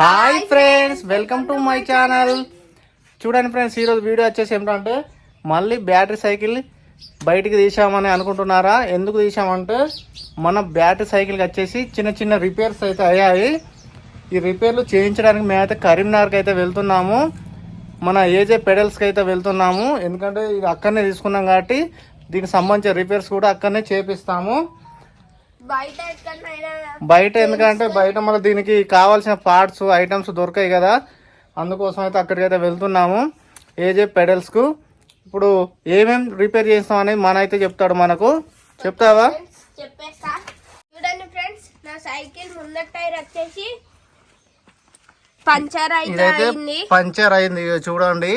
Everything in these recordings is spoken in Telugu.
Hi friends welcome to my channel చూడండి ఫ్రెండ్స్ ఈరోజు వీడియో వచ్చేసి ఏమిటంటే మళ్ళీ బ్యాటరీ సైకిల్ బయటికి తీసామని అనుకుంటున్నారా? ఎందుకు తీసామంటే మన బ్యాటరీ సైకిల్కి వచ్చేసి చిన్న చిన్న రిపేర్స్ అయితే అయ్యాయి. ఈ రిపేర్లు చేయించడానికి మేమైతే కరీంనగర్కి అయితే వెళ్తున్నాము. మన ఏజే పెడల్స్కి అయితే వెళ్తున్నాము. ఎందుకంటే ఇది అక్కడనే తీసుకున్నాం కాబట్టి దీనికి సంబంధించిన రిపేర్స్ కూడా అక్కడనే చేపిస్తాము. బయట ఎందుకంటే బయట మళ్ళీ దీనికి కావాల్సిన పార్ట్స్ ఐటమ్స్ దొరకాయి కదా. అందుకోసం అయితే అక్కడికి అయితే వెళ్తున్నాము. ఏజే పెడల్స్కు. ఇప్పుడు ఏమేం రిపేర్ చేస్తాం అనేది మన అయితే చెప్తాడు మనకు. చెప్తావా? చెప్పేస్తా. చూడండి ఫ్రెండ్స్ నా సైకిల్ ముందర టైర్ వచ్చేసి పంచర్ అయితే అయింది. పంచర్ అయింది. చూడండి.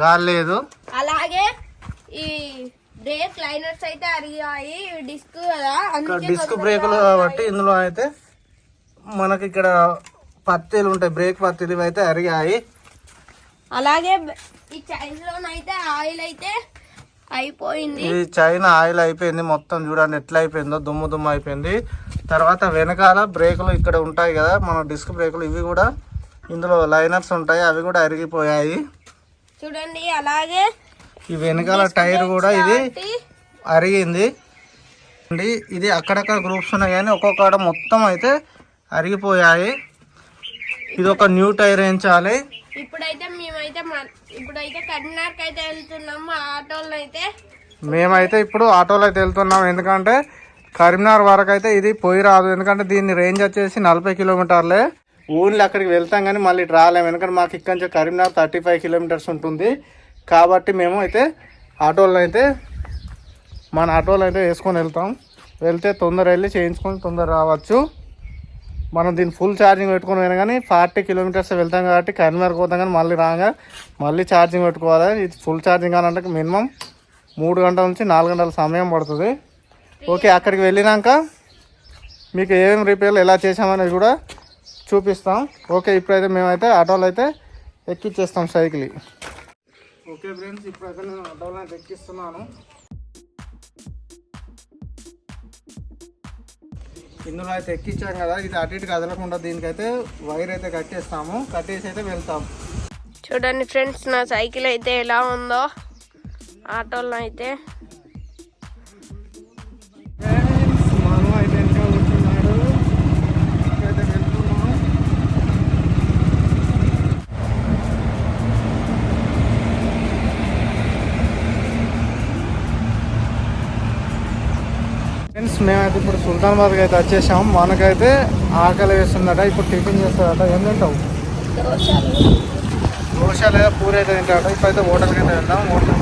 గాలి లేదు. అలాగే బ్రేక్ లైనర్స్ అయితే అరిగాయి డిస్క్ కదా. డిస్క్ బ్రేకులు కాబట్టి ఇందులో అయితే మనకి ఇక్కడ పత్తిలు ఉంటాయి బ్రేక్ పత్తిలు అయితే అరిగాయి. అలాగే ఈ చైన్ లోనైతే ఆయిల్ అయితే అయిపోయింది. ఇది చైనా ఆయిల్ అయిపోయింది మొత్తం చూడండి ఎట్లా అయిపోయిందో దుమ్ము దుమ్ము అయిపోయింది. తర్వాత వెనకాల బ్రేకులు ఇక్కడ ఉంటాయి కదా మన డిస్క్ బ్రేకులు ఇవి కూడా ఇందులో లైనర్స్ ఉంటాయి అవి కూడా అరిగిపోయాయి. చూడండి అలాగే ఈ వెనకాల టైర్ కూడా ఇది అరిగింది. అండి ఇది అక్కడక్కడ గ్రూప్స్ ఉన్నాయి కానీ ఒక్కొక్కడ మొత్తం అయితే అరిగిపోయాయి. ఇది ఒక న్యూ టైర్ వేయించాలి ఇప్పుడైతే మేమైతే ఇప్పుడైతే కరీంనగర్కి అయితే వెళ్తున్నాము మా ఆటోలను అయితే. మేమైతే ఇప్పుడు ఆటోలో అయితే వెళ్తున్నాం ఎందుకంటే కరీంనగర్ వరకు అయితే ఇది పోయి రాదు. ఎందుకంటే దీని రేంజ్ వచ్చేసి నలభై కిలోమీటర్లే. ఓన్లీ అక్కడికి వెళ్తాం కానీ మళ్ళీ రాలేము. ఎందుకంటే మాకు ఇక్కడ నుంచి కరీంనగర్ థర్టీ ఫైవ్ కిలోమీటర్స్ ఉంటుంది. కాబట్టి మేము అయితే ఆటోలను అయితే మన ఆటోలు అయితే వేసుకొని వెళ్తాం. వెళ్తే తొందర వెళ్ళి చేయించుకొని తొందర రావచ్చు. మనం దీన్ని ఫుల్ ఛార్జింగ్ పెట్టుకుని పోయినా కానీ ఫార్టీ కిలోమీటర్స్ వెళ్తాం కాబట్టి కరీంనగర్ పోతాం కానీ మళ్ళీ రాగా మళ్ళీ ఛార్జింగ్ పెట్టుకోవాలి. ఇది ఫుల్ ఛార్జింగ్ కానంటే మినిమం మూడు గంటల నుంచి నాలుగు గంటల సమయం పడుతుంది. ఓకే అక్కడికి వెళ్ళినాక మీకు ఏమేమి రిపేర్లు ఎలా చేసామనేది కూడా చూపిస్తాం. ఓకే ఇప్పుడైతే మేమైతే ఆటోలు అయితే ఎక్కిచ్చేస్తాం సైకిల్. ఓకే ఫ్రెండ్స్ ఇప్పుడైతే నేను ఆటోలో అయితే ఎక్కిస్తున్నాను ఇందులో అయితే ఎక్కించాం కదా ఇది అటు ఇటు కదలకుండా దీనికైతే వైర్ అయితే కట్టేస్తాము. కట్టేసి అయితే వెళ్తాం. చూడండి ఫ్రెండ్స్ నా సైకిల్ అయితే ఎలా ఉందో ఆటోలో అయితే. సుల్తానాబాద్కి అయితే వచ్చేసాం. మనకైతే ఆకలి వేస్తుందట ఇప్పుడు టిఫిన్ చేస్తాడట ఏం తింటావు? దోశ. లేదా పూరి అయితే తింటాడట ఇప్పుడైతే హోటల్కి అయితే వెళ్దాం. హోటల్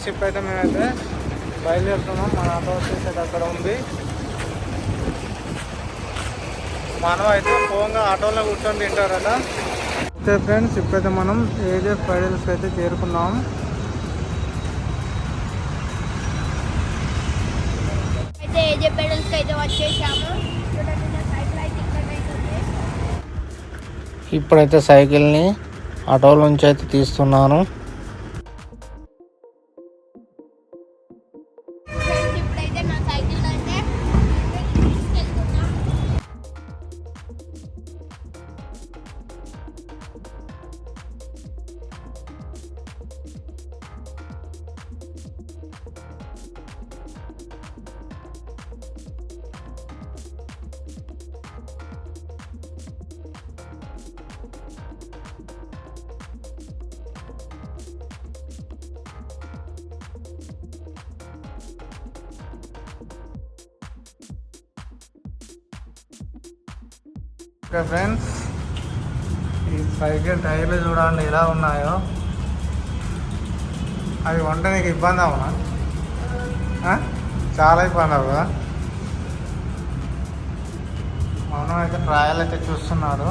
ఫ్రెండ్స్ ఇప్పుడైతే మేమైతే బయలుదేరుతున్నాం. మన ఆటో వచ్చేసి అక్కడ ఉంది. మనం అయితే ఫోన్గా ఆటోలో కూర్చొని తింటారట. ఓకే ఫ్రెండ్స్ ఇప్పుడైతే మనం ఏజే ఫైడల్స్కి అయితే చేరుకున్నాం. అయితే ఏజే అయితే వచ్చేసాము. అయితే అయితే. ఇప్పుడైతే సైకిల్ని ఆటోలో నుంచి అయితే తీస్తున్నాను. Okay friends. ఈ సైకిల్ టైర్లు చూడండి ఎలా ఉన్నాయో. అవి వంట నీకు ఇబ్బంది అవునా చాలా ఇబ్బంది అవు మనం అయితే ట్రయల్ అయితే చూస్తున్నాడు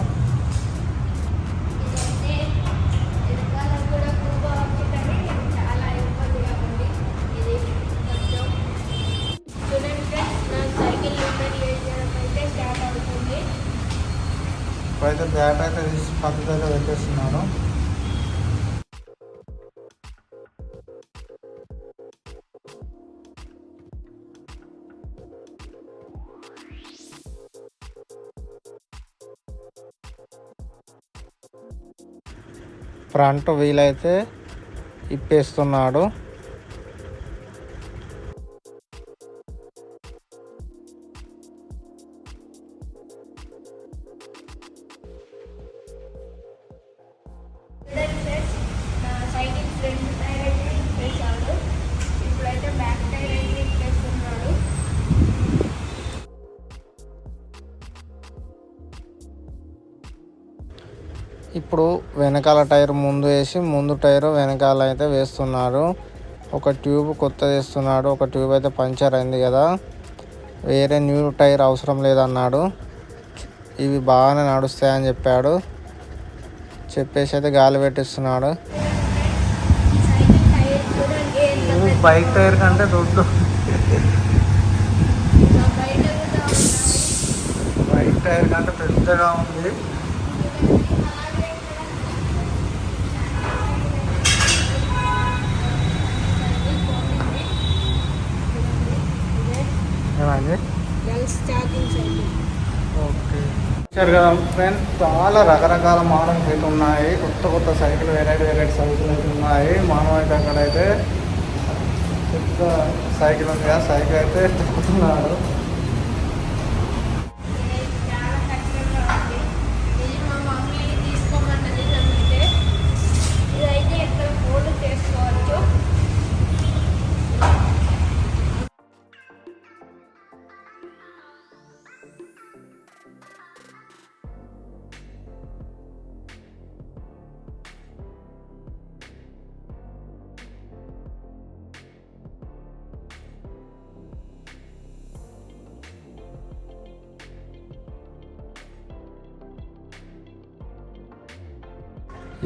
ఇప్పుడైతే బ్యాట్ అయితే తీసి పద్ధతి అయితే ఫ్రంట్ వీల్ అయితే ఇప్పేస్తున్నాడు. ఇప్పుడు వెనకాల టైర్ ముందు వేసి ముందు టైర్ వెనకాల అయితే వేస్తున్నారు. ఒక ట్యూబ్ కొత్త వేస్తున్నాడు. ఒక ట్యూబ్ అయితే పంచర్ అయింది కదా. వేరే న్యూ టైర్ అవసరం లేదన్నాడు. ఇవి బాగానే నడుస్తాయని చెప్పాడు. చెప్పేసి అయితే గాలి పెట్టిస్తున్నాడు. బైక్ టైర్ కంటే దొడ్డు. బైక్ టైర్ కంటే పెద్దగా ఉంది ఏమైంది గర్ల్స్ ఛార్జింగ్ సైకిల్ ఓకే చూశారు కదా ఫ్రెండ్స్ చాలా రకరకాల మోడల్స్ అయితే ఉన్నాయి. కొత్త కొత్త సైకిల్ వెరైటీ వెరైటీ సైకిల్ అయితే ఉన్నాయి. మానవ అయితే అక్కడైతే పెద్ద సైకిల్ ఉంది. కదా సైకిల్ అయితే తిప్పుతున్నాడు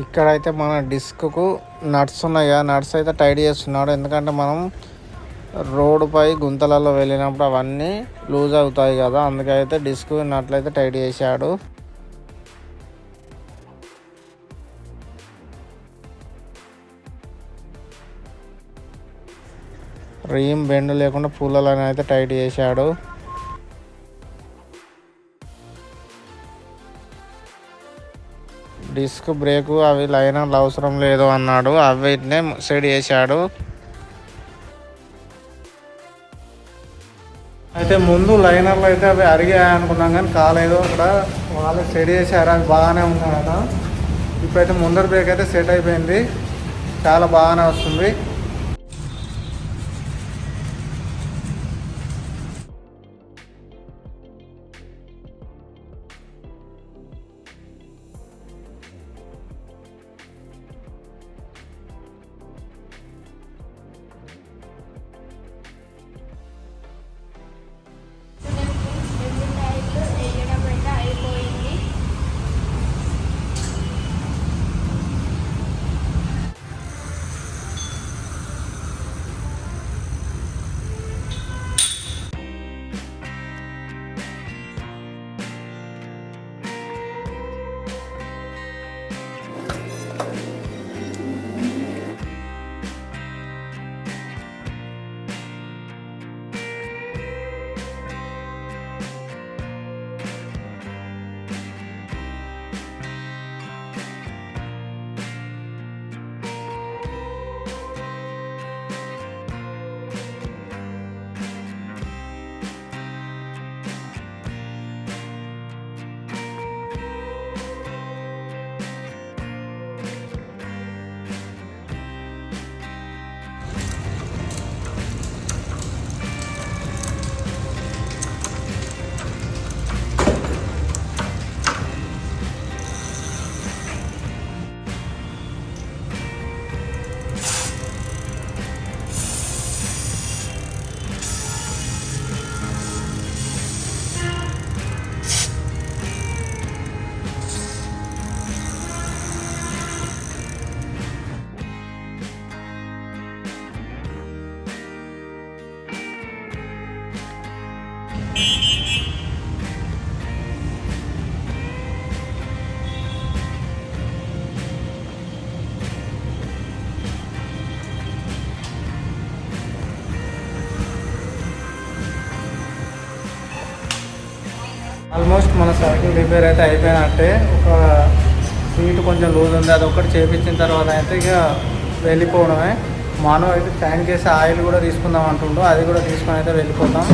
ఇక్కడైతే మన డిస్క్కు నట్స్ ఉన్నాయి కదా నట్స్ అయితే టైట్ చేస్తున్నాడు ఎందుకంటే మనం రోడ్డుపై గుంతలలో వెళ్ళినప్పుడు అవన్నీ లూజ్ అవుతాయి కదా అందుకైతే డిస్క్ నట్లయితే టైట్ చేశాడు. రీమ్ బెండ్ లేకుండా పూలని అయితే టైట్ చేశాడు. డిస్క్ బ్రేకు అవి లైనర్లు అవసరం లేదు అన్నాడు. అవిటినే సెట్ చేశాడు. అయితే ముందు లైనర్లు అయితే అవి అరిగాయి అనుకున్నాం కానీ కాలేదు. అక్కడ వాళ్ళు సెట్ చేశారు. అవి బాగానే ఉన్నాయి కదా ఇప్పుడైతే ముందర బ్రేక్ అయితే సెట్ అయిపోయింది. చాలా బాగానే వస్తుంది. ఆల్మోస్ట్ మన సైకిల్ రిపేర్ అయితే అయిపోయినట్టే. ఒక సీట్ కొంచెం లూజ్ ఉంది. అది ఒకటి చేపించిన తర్వాత అయితే ఇక వెళ్ళిపోవడమే. మనం అయితే ట్యాంక్ చేసి ఆయిల్ కూడా తీసుకుందాం అంటుండో. అది కూడా తీసుకొని అయితే వెళ్ళిపోతాం.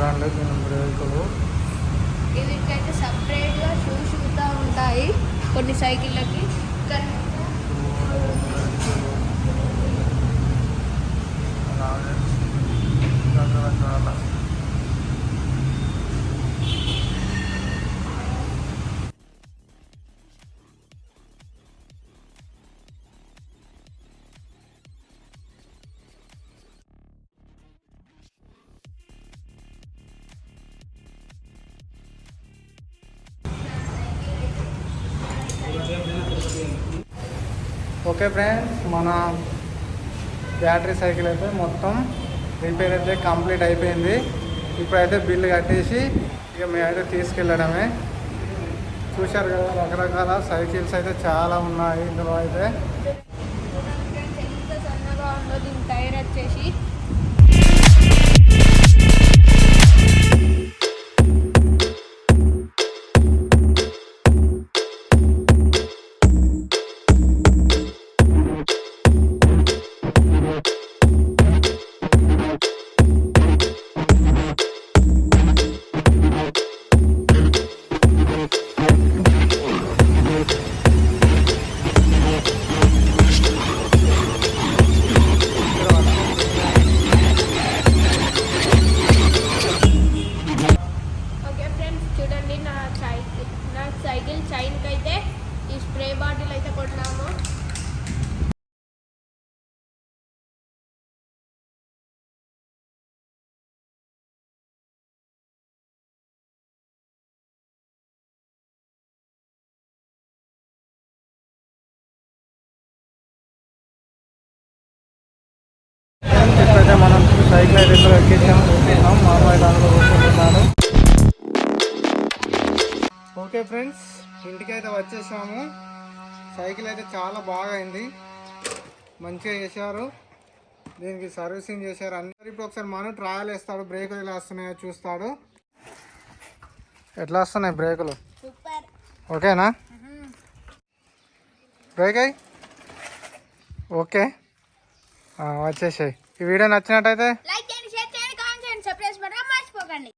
చూడండి దీని బ్రేకులు వీటికైతే సపరేట్గా షూస్ కూడా ఉంటాయి. కొన్ని సైకిళ్ళకి. కానీ ఓకే ఫ్రెండ్స్ మన బ్యాటరీ సైకిల్ అయితే మొత్తం రిపేర్ అయితే కంప్లీట్ అయిపోయింది. ఇప్పుడైతే బిల్లు కట్టేసి ఇక మేమైతే తీసుకెళ్ళడమే. చూశారు కదా రకరకాల సైకిల్స్ అయితే చాలా ఉన్నాయి. ఇందులో అయితే టైర్ వచ్చేసి మనం సైకిల్ అయితే ఇక్కడ ఎక్కించాము కూర్చున్నాం మా అమ్మాయి దాంట్లో కూర్చుంటున్నాడు ఓకే ఫ్రెండ్స్ ఇంటికి అయితే వచ్చేసాము. సైకిల్ అయితే చాలా బాగా అయింది మంచిగా చేశారు. దీనికి సర్వీసింగ్ చేశారు. అందరు ఇప్పుడు ఒకసారి మనం ట్రయల్ వేస్తాడు. బ్రేకులు ఎలా వస్తున్నాయో చూస్తాడు. ఎట్లా వస్తున్నాయి బ్రేకులు? సూపర్ ఓకేనా? బ్రేక్ అయ్యి. ఓకే. వచ్చేసాయి. ఈ వీడియో నచ్చినట్టయితే లైక్ చేయండి షేర్ చేయండి కామెంట్ చేయండి సబ్స్క్రైబ్ మర్చిపోకండి.